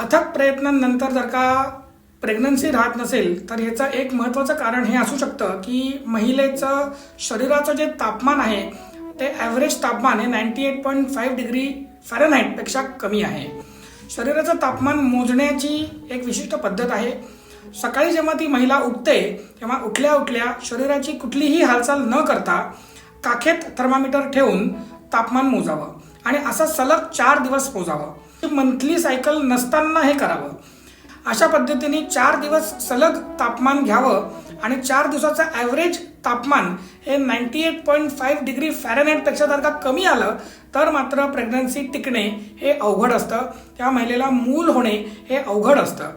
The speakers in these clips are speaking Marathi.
अथक प्रयत्नांनंतर जर का प्रेग्नन्सी राहत नसेल तर ह्याचं एक महत्त्वाचं कारण हे असू शकतं की महिलेचं शरीराचं जे तापमान आहे ते ॲव्हरेज तापमान हे ninety eight point five degree फॅरनहाईटपेक्षा कमी आहे. शरीराचं तापमान मोजण्याची एक विशिष्ट पद्धत आहे. सकाळी जेव्हा ती महिला उठते तेव्हा उठल्या उठल्या शरीराची कुठलीही हालचाल न करता काखेत थर्मामीटर ठेवून तापमान मोजावं आणि असं सलग चार दिवस मोजावं मंथली सायकल नसताना हे करावं. अशा पद्धतीने चार दिवस सलग तापमान घ्यावं आणि चार दिवसाचं ॲव्हरेज तापमान हे ninety eight point five degree फॅरनहाईटपेक्षा जर का कमी आलं तर मात्र प्रेग्नन्सी टिकणे हे अवघड असतं. त्या महिलेला मूल होणे हे अवघड असतं.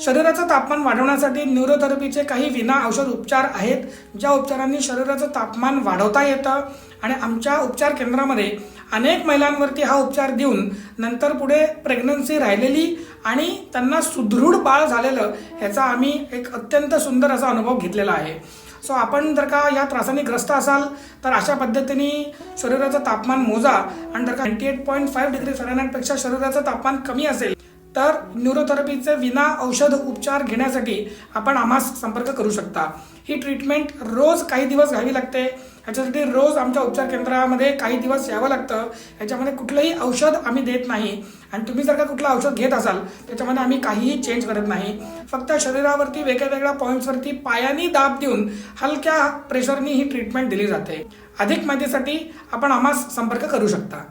शरीराचं तापमान वाढवण्यासाठी न्यूरोथेरपीचे काही विना औषध उपचार आहेत ज्या उपचारांनी शरीराचं तापमान वाढवता येतं. आणि आमच्या उपचार केंद्रामध्ये अनेक महिलांवरती हा उपचार देऊन नंतर पुढे प्रेग्नन्सी राहिलेली आणि त्यांना सुदृढ बाळ झालेलं ह्याचा आम्ही एक अत्यंत सुंदर असा अनुभव घेतलेला आहे. सो आपण जर का या त्रासाने ग्रस्त असाल तर अशा पद्धतीने शरीराचं तापमान मोजा. आणि जर का ninety eight point five degree फॅरनहाईटपेक्षा शरीराचं तापमान कमी असेल तर न्यूरोथेरपीचे विना औषध उपचार घेण्यासाठी आपण आम्हास संपर्क करू शकता. ही ट्रीटमेंट रोज काही दिवस घ्यावी लागते. ह्याच्यासाठी रोज आमच्या उपचार केंद्रामध्ये काही दिवस यावं लागतं. ह्याच्यामध्ये कुठलंही औषध आम्ही देत नाही. आणि तुम्ही जर का कुठलं औषध घेत असाल त्याच्यामध्ये आम्ही काहीही चेंज करत नाही. फक्त शरीरावरती वेगळ्या वेगळ्या पॉईंट्सवरती पायानी दाब देऊन हलक्या प्रेशरनी ही ट्रीटमेंट दिली जाते. अधिक माहितीसाठी आपण आम्हास संपर्क करू शकता.